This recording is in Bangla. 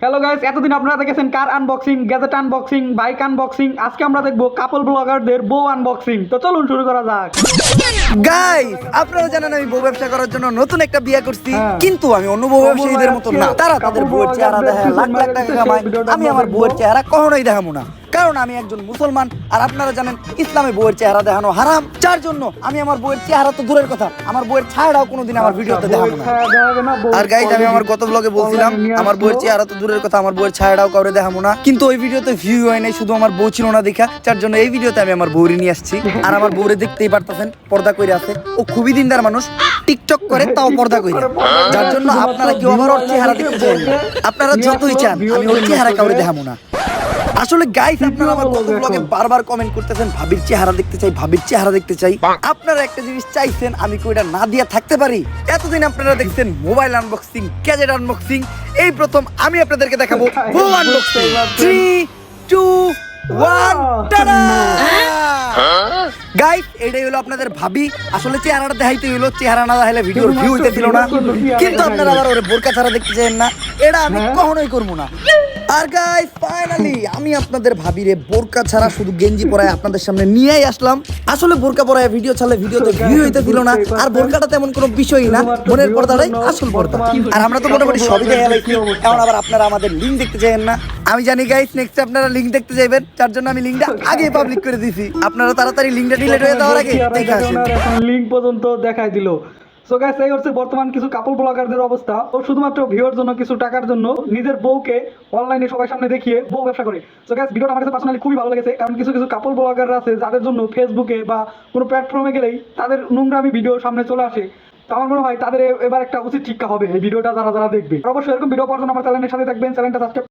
হ্যালো গাইস এতদিন আপনারা দেখেছেন car unboxing gadget unboxing bike unboxing আজকে আমরা দেখব কাপল ব্লগারদের বউ আনবক্সিং তো চলুন শুরু করা যাক। গাইস আপনারা জানেন আমি বউ ব্যবসা করার জন্য নতুন একটা বিয়ে করছি। হ্যাঁ। কিন্তু আমি অন্য বউ ব্যবসায়ীদের মতো না। তারা তাদের বউয়ের চেহারা দেখে লাখ লাখ টাকা কামায়। আমি আমার বউয়ের চেহারা কখনোই দেখাবো না। কারণ আমি একজন মুসলমান আর আপনারা জানেন ইসলামে বউয়ের চেহারা দেখানো হারাম। যার জন্য আমি আমার বইয়ের চেহারা তো দূরের কথা আমার বইয়ের ছায়াটাও কোনোদিন আমার ভিডিওতে দেখাবো না। আর গাইজ আমি আমার গত ব্লগে বলছিলাম আমার বউয়ের চেহারা তো দূরের কথা আমার বউয়ের ছায়াটাও কাউরে দেখাবো না। কিন্তু ওই ভিডিওতে ভিউ হয় নাই শুধু আমার বউ ছিল না দেখা যার জন্য এই ভিডিওতে আমি আমার বউরে নিয়ে আসছি। আর আমার বউরে দেখতেই পারতেছেন পর্দা করে আছে। ও খুবই দিনদার মানুষ টিকটক করে তাও পর্দা করে যার জন্য আপনারা কেউ আমার ওর চেহারা দেখতে চান আপনারা যতই চান আমি ওর চেহারা কাউরে দেখাবো না। আসলে গাইস আপনারা আমার কত ব্লগে বারবার কমেন্ট করতেছেন ভাবির চেহারা দেখতে চাই ভাবির চেহারা দেখতে চাই। আপনারা একটা জিনিস চাইছেন আমি কি ওটা না দিয়ে থাকতে পারি? এতদিন আপনারা দেখছেন মোবাইল আনবক্সিং গ্যাজেট আনবক্সিং এই প্রথম আমি আপনাদেরকে দেখাবো বউ unboxing three two one tata guys এটাই হলো আপনাদের ভাবি। আসলে চেহারাটা দেখাইতে হলো চেহারা না দেখাইলে ভিডিওর ভিউ হইতেছিল না। কিন্তু আপনারা আবার ওরে বোরকা ছাড়া দেখতে চান না। এটা আমি কখনোই করব না। আর গাইস ফাইনালি আমি আপনাদের ভাবিরে বোরকা ছাড়া শুধু গেঞ্জি পরায় আপনাদের সামনে নিয়েই আসলাম। আসলে বোরকা পরায় ভিডিও ছাড়লে ভিডিওতে ভিউ হইতে দিল না। আর বোরকাটা তেমন কোনো বিষয়ই না। মনের পর্দাটাই আসল পর্দা। আর আমরা তো মোটামুটি সবই দেখা এখন আবার আপনারা আমাদের লিঙ্ক দেখতে চাইেন না। আমি জানি গাইস নেক্সট আপনারা লিঙ্ক দেখতে যাবেন তার জন্য আমি লিঙ্কটা আগে পাবলিক করে দিছি আপনারা তাড়াতাড়ি লিঙ্কটা ডিলিট হয়ে যাওয়ার আগে দেখে আসেন। লিঙ্ক পর্যন্ত দেখাই দিল। সো গাইস এই হচ্ছে বর্তমান কিছু কাপল ব্লগারদের অবস্থা। ও শুধুমাত্র ভিউর জন্য কিছু টাকার জন্য নিজের বউকে অনলাইনে সবার সামনে দেখিয়ে বউ ব্যবসা করে। সো গাইস ভিডিওটা আমার কাছে পার্সোনালি খুবই ভালো লেগেছে। কারণ কিছু কিছু কাপল ব্লগাররা আছে যাদের জন্য ফেসবুকে বা কোনো প্ল্যাটফর্মে গেলেই তাদের নোংরামি ভিডিও সামনে চলে আসে। তো আমার মনে হয় তাদের এবার একটা উচিত শিক্ষা হবে এই ভিডিওটা যারা যারা দেখবে। অবশ্যই এরকম ভিডিও পাওয়ার জন্য আমার চ্যানেলের সাথে থাকবেন। চ্যানেলটা সাবস্ক্রাইব